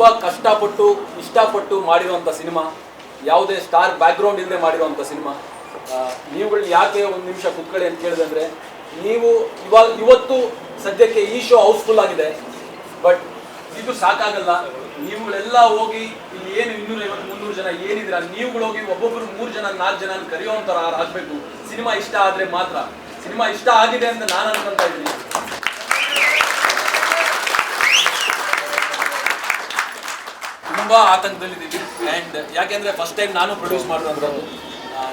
ತುಂಬ ಕಷ್ಟಪಟ್ಟು, ಇಷ್ಟಪಟ್ಟು ಮಾಡಿರುವಂಥ ಸಿನಿಮಾ, ಯಾವುದೇ ಸ್ಟಾರ್ ಬ್ಯಾಕ್ಗ್ರೌಂಡ್ ಇಲ್ಲದೆ ಮಾಡಿರುವಂಥ ಸಿನಿಮಾ. ನೀವುಗಳು ಯಾಕೆ ಒಂದು ನಿಮಿಷ ಕುತ್ಕೊಳ್ಳಿ ಅಂತ ಕೇಳಿದ್ರೆ, ನೀವು ಇವಾಗ, ಇವತ್ತು ಸದ್ಯಕ್ಕೆ ಈ ಶೋ ಹೌಸ್ಫುಲ್ ಆಗಿದೆ. ಬಟ್ ಇದು ಸಾಕಾಗಲ್ಲ. ನೀವುಗಳೆಲ್ಲ ಹೋಗಿ ಇಲ್ಲಿ ಏನು ಇನ್ನೂರ ಐವತ್ತು ಮುನ್ನೂರು ಜನ ಏನಿದ್ದೀರ, ನೀವುಗಳು ಹೋಗಿ ಒಬ್ಬೊಬ್ಬರು ಮೂರು ಜನ, ನಾಲ್ಕು ಜನ ಕರೆಯುವಂಥರ ಆಗಬೇಕು. ಸಿನಿಮಾ ಇಷ್ಟ ಆದರೆ ಮಾತ್ರ. ಸಿನಿಮಾ ಇಷ್ಟ ಆಗಿದೆ ಅಂತ ನಾನು ಅನ್ಕೊಂತ ಇದ್ದೀನಿ. ತುಂಬಾ ಆತಂಕದಲ್ಲಿದ್ದೀವಿ. ಆ್ಯಂಡ್ ಯಾಕೆಂದ್ರೆ ಫಸ್ಟ್ ಟೈಮ್ ನಾನು ಪ್ರೊಡ್ಯೂಸ್ ಅಂದ್ರೆ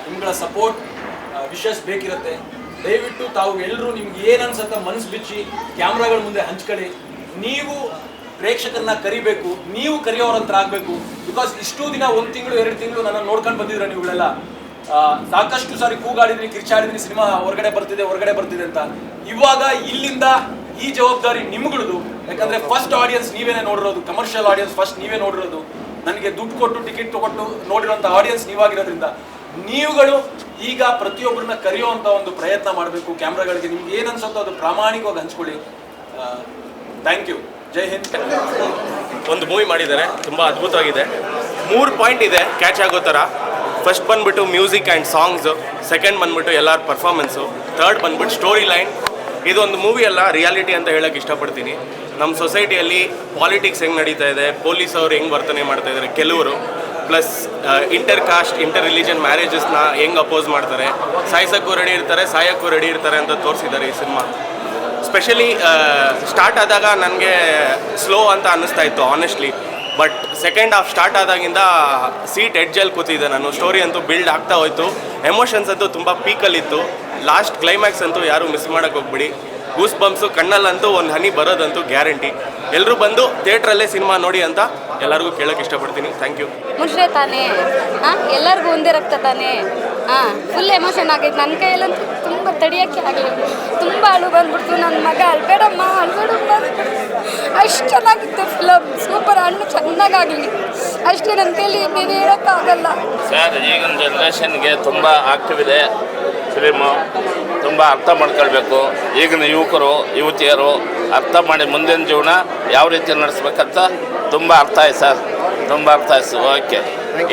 ನಿಮ್ಗಳ ಸಪೋರ್ಟ್ ವಿಶಸ್ ಬೇಕಿರುತ್ತೆ. ದಯವಿಟ್ಟು ತಾವು ಎಲ್ಲರೂ ನಿಮ್ಗೆ ಏನು ಅನ್ಸುತ್ತೆ ಮನಸ್ಸು ಬಿಚ್ಚಿ, ಕ್ಯಾಮ್ರಾಗಳ ಮುಂದೆ ಹಂಚ್ಕೊಳ್ಳಿ. ನೀವು ಪ್ರೇಕ್ಷಕರನ್ನ ಕರಿಬೇಕು, ನೀವು ಕರೆಯೋರಂತ್ರ ಆಗಬೇಕು. ಬಿಕಾಸ್ ಇಷ್ಟು ದಿನ ಒಂದು ತಿಂಗಳು, ಎರಡು ತಿಂಗಳು ನನ್ನ ನೋಡ್ಕೊಂಡು ಬಂದಿದ್ರ ನೀವುಗಳೆಲ್ಲ. ಸಾಕಷ್ಟು ಸಾರಿ ಕೂಗಾಡಿದ್ರಿ, ಕಿರ್ಚಾಡಿದ್ರಿ, ಸಿನಿಮಾ ಹೊರಗಡೆ ಬರ್ತಿದೆ ಹೊರಗಡೆ ಬರ್ತಿದೆ ಅಂತ. ಇವಾಗ ಇಲ್ಲಿಂದ ಈ ಜವಾಬ್ದಾರಿ ನಿಮ್ಗಳದು. ಯಾಕಂದ್ರೆ ಫಸ್ಟ್ ಆಡಿಯನ್ಸ್ ನೀವೇನೆ ನೋಡಿರೋದು ಕಮರ್ಷಿಯಲ್ ಆಡಿಯನ್ಸ್ ಫಸ್ಟ್ ನೀವೇ ನೋಡಿರೋದು. ನನಗೆ ದುಡ್ಡು ಕೊಟ್ಟು ಟಿಕೆಟ್ ತಗೊಟ್ಟು ನೋಡಿರೋಂಥ ಆಡಿಯನ್ಸ್ ನೀವಾಗಿರೋದ್ರಿಂದ ನೀವುಗಳು ಈಗ ಪ್ರತಿಯೊಬ್ಬರನ್ನ ಕರೆಯುವಂತ ಒಂದು ಪ್ರಯತ್ನ ಮಾಡಬೇಕು ಕ್ಯಾಮ್ರಾಗಳಿಗೆ. ನಿಮ್ಗೆ ಏನು ಅನ್ಸುತ್ತೋ ಅದು ಪ್ರಾಮಾಣಿಕವಾಗಿ ಹಂಚ್ಕೊಳ್ಳಿ. ಥ್ಯಾಂಕ್ ಯು ಜೈ ಹಿಂದ್. ಒಂದು ಮೂವಿ ಮಾಡಿದ್ದಾರೆ ತುಂಬ ಅದ್ಭುತವಾಗಿದೆ. ಮೂರು ಪಾಯಿಂಟ್ ಇದೆ ಕ್ಯಾಚ್ ಆಗೋ ಥರ ಫಸ್ಟ್ ಬಂದ್ಬಿಟ್ಟು ಮ್ಯೂಸಿಕ್ ಆ್ಯಂಡ್ ಸಾಂಗ್ಸು ಸೆಕೆಂಡ್ ಬಂದ್ಬಿಟ್ಟು ಎಲ್ಲರ ಪರ್ಫಾರ್ಮೆನ್ಸು ಥರ್ಡ್ ಬಂದ್ಬಿಟ್ಟು ಸ್ಟೋರಿ ಲೈನ್ ಇದೊಂದು ಮೂವಿ ಅಲ್ಲ ರಿಯಾಲಿಟಿ ಅಂತ ಹೇಳಕ್ಕೆ ಇಷ್ಟಪಡ್ತೀನಿ. ನಮ್ಮ ಸೊಸೈಟಿಯಲ್ಲಿ ಪಾಲಿಟಿಕ್ಸ್ ಹೆಂಗೆ ನಡೀತಾ ಇದೆ ಪೊಲೀಸ್ ಅವರು ಹೆಂಗೆ ವರ್ತನೆ ಮಾಡ್ತಾ ಇದ್ದಾರೆ ಕೆಲವರು. Plus inter caste inter religion ಮ್ಯಾರೇಜಸ್ನ ಹೆಂಗೆ ಅಪೋಸ್ ಮಾಡ್ತಾರೆ. ಸಾಯಿಸೋಕ್ಕೂ ರೆಡಿ ಇರ್ತಾರೆ, ಸಾಯೋಕ್ಕೂ ರೆಡಿ ಇರ್ತಾರೆ ಅಂತ ತೋರಿಸಿದ್ದಾರೆ ಈ ಸಿನಿಮಾ ಸ್ಪೆಷಲಿ ಸ್ಟಾರ್ಟ್ ಆದಾಗ ನನಗೆ ಸ್ಲೋ ಅಂತ ಅನ್ನಿಸ್ತಾ ಇತ್ತು honestly but second half start ಆದಾಗಿಂದ seat ಎಡ್ಜಲ್ಲಿ ಕೂತಿದ್ದೆ ನಾನು. ಸ್ಟೋರಿ ಅಂತೂ ಬಿಲ್ಡ್ ಆಗ್ತಾ ಹೋಯ್ತು. ಎಮೋಷನ್ಸ್ ಅಂತೂ ತುಂಬ ಪೀಕಲ್ಲಿತ್ತು ಲಾಸ್ಟ್ ಕ್ಲೈಮ್ಯಾಕ್ಸ್ ಅಂತೂ ಯಾರೂ ಮಿಸ್ ಮಾಡೋಕ್ಕೆ ಹೋಗ್ಬಿಡಿ. ಗೂಸ್ ಬಂಪ್ಸು ಕಣ್ಣಲ್ಲಂತೂ ಒಂದು ಹನಿ ಬರೋದಂತೂ ಗ್ಯಾರಂಟಿ ಎಲ್ಲರೂ ಬಂದು ಥಿಯೇಟ್ರಲ್ಲೇ ಸಿನಿಮಾ ನೋಡಿ ಅಂತ ಎಲ್ಲರಿಗೂ ಕೇಳೋಕ್ಕೆ ಇಷ್ಟಪಡ್ತೀನಿ. ಥ್ಯಾಂಕ್ ಯು ಮುಷ್ರೆ ತಾನೇ. ಹಾಂ ಎಲ್ಲರಿಗೂ ಒಂದೇ ರಕ್ತ ತಾನೇ. ಹಾಂ ಫುಲ್ ಎಮೋಷನ್ ಆಗೈತೆ ನನ್ನ ಕೈಯಲ್ಲಂತೂ ತುಂಬ ತಡಿಯೋಕ್ಕೆ ಆಗಲಿಲ್ಲ. ತುಂಬ ಅಳು ಬಂದ್ಬಿಡ್ತು. ನನ್ನ ಮಗ ಅಳ್ಬೇಡಮ್ಮ ಅಳ್ಬೇಡಮ್ಮ ಅಷ್ಟು ಚೆನ್ನಾಗಿತ್ತು ಫಿಲಮ್ ಸೂಪರ್ ಹಣ್ಣು ಚೆನ್ನಾಗಾಗಲಿ. ಅಷ್ಟೇ ನನ್ನ ಕೈಲಿ ಇನ್ನೇನು ಹೇಳೋಕ್ಕಾಗಲ್ಲ. ಸರ್ ಈಗಿನ ಜನ್ರೇಷನ್ಗೆ ತುಂಬ ಆಕ್ಟಿವ್ ಇದೆ. ಫಿಲಿಮು ತುಂಬ ಅರ್ಥ ಮಾಡ್ಕೊಳ್ಬೇಕು. ಈಗಿನ ಯುವಕರು ಯುವತಿಯರು ಅರ್ಥ ಮಾಡಿ ಮುಂದಿನ ಜೀವನ ಯಾವ ರೀತಿ ನಡೆಸ್ಬೇಕಂತ ತುಂಬ ಅರ್ಥ ಆಯ್ತು ಸರ್. ತುಂಬ ಅರ್ಥ ಆಯ್ತು ಓಕೆ.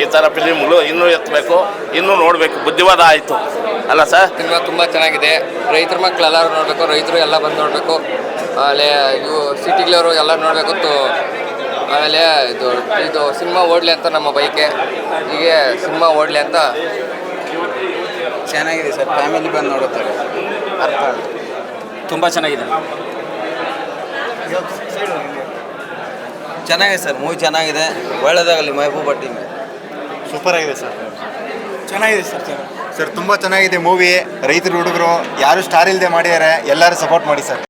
ಈ ಥರ ಫಿಲಿಮ್ಗಳು ಇನ್ನೂ ಎತ್ತಬೇಕು ಇನ್ನೂ ನೋಡಬೇಕು. ಬುದ್ಧಿವಾದ ಆಯಿತು. ಅಲ್ಲ ಸರ್? ಸಿನಿಮಾ ತುಂಬ ಚೆನ್ನಾಗಿದೆ. ರೈತರ ಮಕ್ಕಳು ಎಲ್ಲರೂ ನೋಡಬೇಕು ರೈತರು ಎಲ್ಲ ಬಂದು ನೋಡಬೇಕು. ಆಮೇಲೆ ಇವು ಸಿಟಿಗಳವರು ಎಲ್ಲ ನೋಡಬೇಕು ಆಮೇಲೆ ಇದು ಇದು ಸಿನಿಮಾ ಓಡಲಿ ಅಂತ ನಮ್ಮ ಬೈಕೆ. ಹೀಗೆ ಸಿನಿಮಾ ಓಡಲಿ ಅಂತ ಚೆನ್ನಾಗಿದೆ ಸರ್ ಫ್ಯಾಮಿಲಿ ಬಂದು ನೋಡುತ್ತಾರೆ. ಅರ್ಥ ತುಂಬ ಚೆನ್ನಾಗಿದೆ. ಚೆನ್ನಾಗಿದೆ ಸರ್ ಮೂವಿ ಚೆನ್ನಾಗಿದೆ. ಒಳ್ಳೆಯದಾಗಲಿ ಮಹಬೂಬ ಟೀಮ್. ಸೂಪರ್ ಆಗಿದೆ ಸರ್. ಚೆನ್ನಾಗಿದೆ ಸರ್ ಸರ್ ತುಂಬ ಚೆನ್ನಾಗಿದೆ ಮೂವಿ. ರೈತರು ಹುಡುಗರು ಯಾರು ಸ್ಟಾರ್ ಇಲ್ಲದೆ ಮಾಡಿದ್ದಾರೆ ಎಲ್ಲರೂ ಸಪೋರ್ಟ್ ಮಾಡಿ ಸರ್.